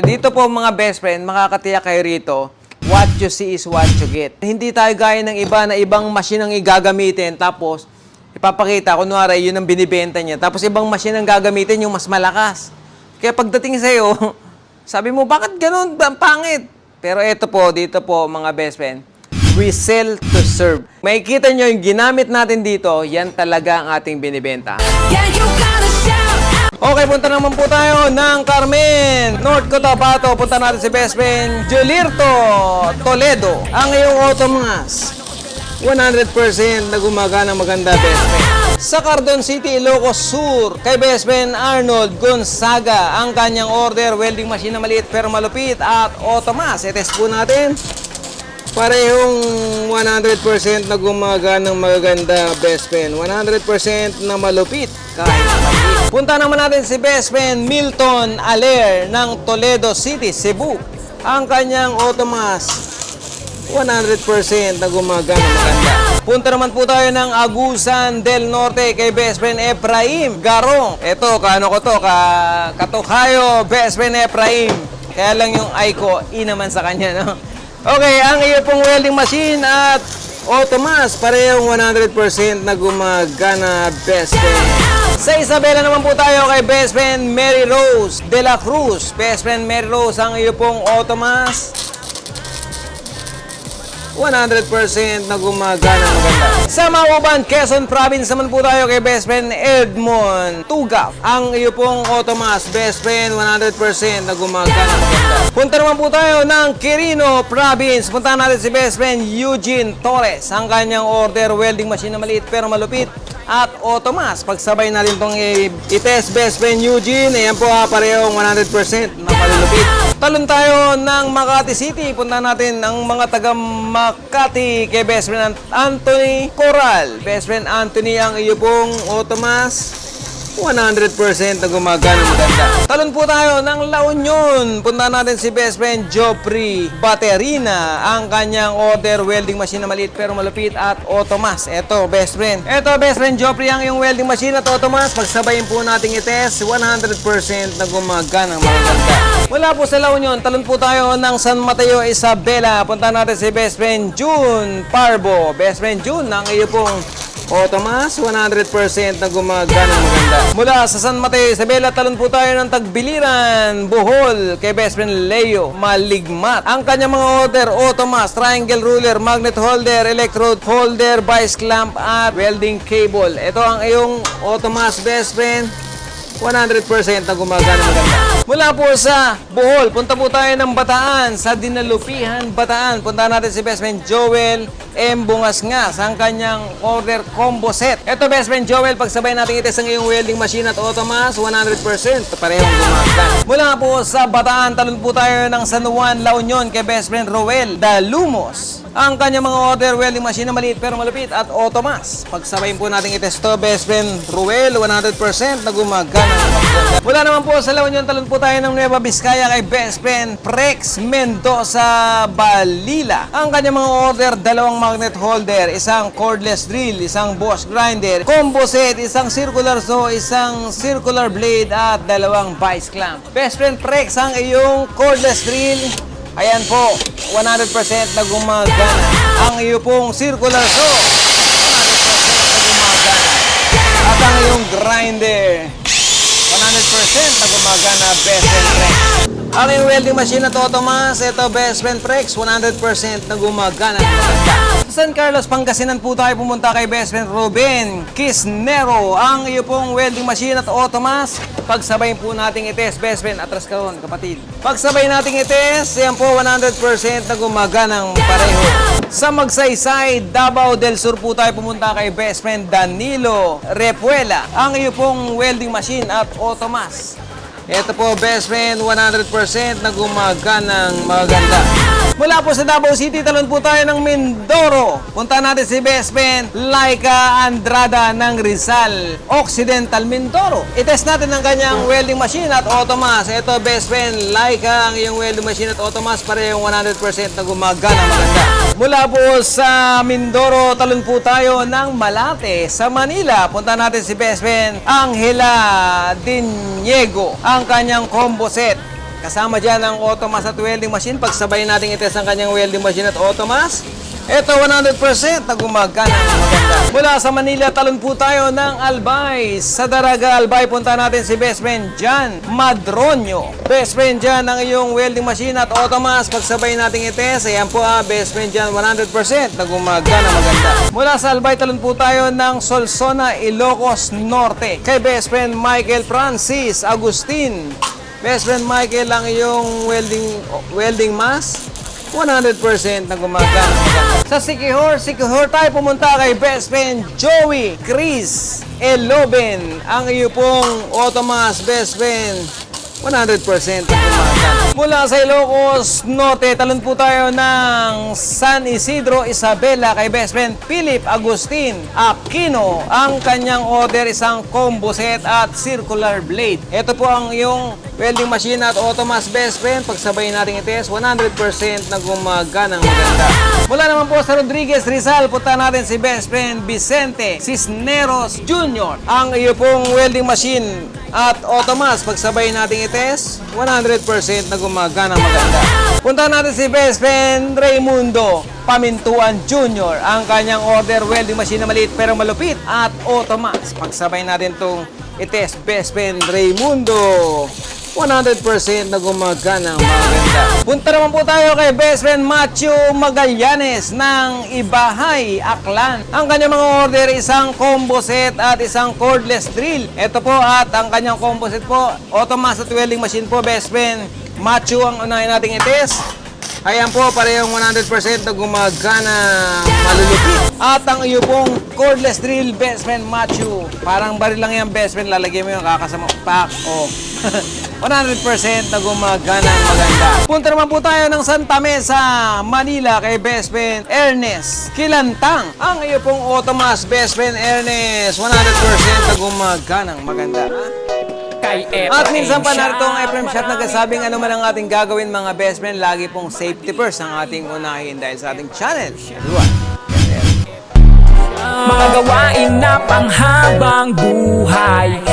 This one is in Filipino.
Dito po mga best friend, makakatiyak kayo rito, what you see is what you get. Hindi tayo gaya ng iba na ibang machine ang igagamitin tapos ipapakita, kunwari yun ang binibenta niya. Tapos ibang machine ang gagamitin yung mas malakas. Kaya pagdating sa'yo, sabi mo, bakit ganun? Ang pangit. Pero ito po, dito po mga best friend, we sell to serve. May kita nyo yung ginamit natin dito, yan talaga ang ating binibenta. Yeah, you out. Okay, punta naman po tayo ng Carmen, North Cotabato. Punta natin si best friend Julirto Toledo. Ang iyong Automas. 100% na gumagana maganda best friend. Sa Cardon City, Ilocos Sur, kay best friend Arnold Gonzaga, ang kanyang order, welding machine na maliit pero malupit at Automas. I-test po natin. Parehong 100% na gumagana ng magaganda best friend. 100% na malupit kahit. Punta naman natin si best friend Milton Aler ng Toledo City, Cebu. Ang kanyang Automas 100% na gumagana maganda. Punta naman po tayo ng Agusan del Norte kay best friend Efraim Garong. Ito, kaano ko to, ka, katokayo, best friend Efraim. Kaya lang yung ay ko, i sa kanya, no? Okay, ang iyo pong welding machine at Automas, parehong 100% na gumagana best friend. Sa Isabela naman po tayo kay best friend Mary Rose de la Cruz. Best friend Mary Rose, ang iyo pong Automas, 100% na gumagana maganda. Sa Mauban, Quezon Province naman po tayo kay best friend Edmond Tugaf. Ang iyo pong Otomas, best friend 100% na gumagana maganda. Punta naman po tayo ng Quirino Province. Punta natin si best friend Eugene Torres. Ang kanyang order, welding machine na maliit pero malupit at Otomas. Pagsabay natin itong i-test best friend Eugene. Ayan po ha, parehong 100% na malulupit. Talon tayo ng Makati City. Punta natin ang mga taga Makati kay best friend Anthony Coral. Best friend Anthony ang iyo pong Otomas. 100% na gumagana maganda. Talon po tayo ng La Union. Punta natin si best friend Joffrey Baterina. Ang kanyang order welding machine na maliit pero malupit at Otomas. Ito, best friend. Ito, best friend Joffrey ang yung welding machine at Otomas. Pagsabayin po natin i-test, 100% na gumagana maganda. Mula po sa La Union, talon po tayo ng San Mateo, Isabela. Punta natin si best friend June Parbo. Best friend June, ang iyo pong o Tomas, 100% na gumagana maganda. Mula sa San Mateo, Isabela, talon po tayo ng Tagbiliran, Bohol, kay best friend Leo Maligmat. Ang kanyang mga order, O Tomas, triangle ruler, magnet holder, electrode holder, vice clamp, at welding cable. Ito ang iyong O Tomas best friend. 100% na gumagana maganda. Mula po sa Bohol, punta po tayo ng Bataan, sa Dinalupihan, Bataan. Punta natin si best friend Joel M. Bungasngas, ang kanyang order combo set. Ito best friend Joel, pagsabay natin ites ang iyong welding machine at automas, 100% parehong gumagana. Mula po sa Bataan, talon po tayo ng San Juan, La Union kay best friend Roel Dalumos. Ang kanyang mga order welding machine na maliit pero malupit at automas. Pagsabayin po natin itest to best friend Ruel 100% na gumagana. Mula naman po sa La Union, talon po tayo ng Nueva Vizcaya kay best friend Prex Mendoza Balila. Ang kanyang mga order, dalawang magnet holder, isang cordless drill, isang Bosch grinder, combo set, isang circular saw, isang circular blade at dalawang vice clamp. Best friend Prex, ang iyong cordless drill, Ayan po, 100% na gumagana. Ang iyo pong circular saw, 100% na gumagana. At ang iyong grinder, 100% na gumagana, best friend Prex. Ang iyong welding machine na to, Tomas, ito best friend Prex, 100% na gumagana. Maganda. Sa San Carlos, Pangasinan po tayo pumunta kay best friend Ruben Kisnero. Ang iyo pong welding machine at Automas. Pagsabay po nating itest, best friend, atras ka ron, kapatid. Pagsabay nating itest, yan po 100% na gumaganang pareho. Sa Magsaysay, Davao del Sur po tayo pumunta kay best friend Danilo Repuela. Ang iyo pong welding machine at Automas. Ito po, best friend, 100% na gumaganang maganda. Mula po sa Davao City, talon po tayo ng Mindoro. Punta natin si best friend Laika Andrada ng Rizal, Occidental Mindoro. I-test natin ang kanyang welding machine at automas. Ito, best friend Laika, ang iyong welding machine at automas, parehong 100% na gumagana maganda. Mula po sa Mindoro, talon po tayo ng Malate sa Manila. Punta natin si best friend Angela Diniego. Ang kanyang combo set. Kasama dyan ang Automas at welding machine. Pagsabay natin itest ang kanyang welding machine at Automas. Ito 100% na gumagana. Mula sa Manila, talon po tayo ng Albay. Sa Daraga, Albay, punta natin si best friend Jan Madronio. Best friend Jan ang iyong welding machine at Automas. Pagsabay natin itest, ayan po ah, best friend Jan 100% na gumagana maganda. Mula sa Albay, talon po tayo ng Solsona, Ilocos Norte. Kay best friend Michael Francis Agustin. Best friend Michael ang iyong welding welding mask. 100% na gumagana. Sa Sikihor, Sikihor tayo pumunta kay best friend Joey Chris Eloben. Ang iyo pong Automas best friend. 100% na gumagana. Mula sa Ilocos Norte, talon po tayo ng San Isidro Isabela kay best friend Philip Agustin Aquino. Ang kanyang order isang combo set at circular blade. Ito po ang iyong welding machine at Automas best friend. Pagsabayin natin itest, 100% na gumagana ng maganda. Mula naman po sa Rodriguez Rizal, punta natin si best friend Vicente Cisneros Jr. Ang iyo pong welding machine at Automas. Pagsabayin natin itest, 100% na gumagana maganda. Punta natin si best friend Raymundo Pamintuan Jr. Ang kanyang order welding machine na maliit pero malupit at Automas. Pagsabayin natin itong itest best friend Raymundo. 100% na gumagana ang maganda. Punta naman po tayo kay best friend Macho Magallanes ng Ibahay, Aklan. Ang kanyang mga order, isang combo set at isang cordless drill. Ito po at ang kanyang combo set po, automatic at welding machine po, best friend Macho ang unahin nating itest. Ayan po, parehong 100% na gumagana malulupit. At ang iyo pong cordless drill, best friend Machu. Parang baril lang yan, best friend. Lalagyan mo yung kakasama. Pak, oh. 100% na gumagana maganda. Punta naman po tayo ng Santa Mesa, Manila kay best friend Ernest Kilantang. Ang iyo pong Automas, best friend Ernest. 100% na gumagana maganda. Kay At minsan pa narito ang Efrem Shop nagsasabing ano man ang ating gagawin mga best friend, lagi pong safety first ang ating unahin dahil sa ating channel. Everyone. Mga gawain na panghabang buhay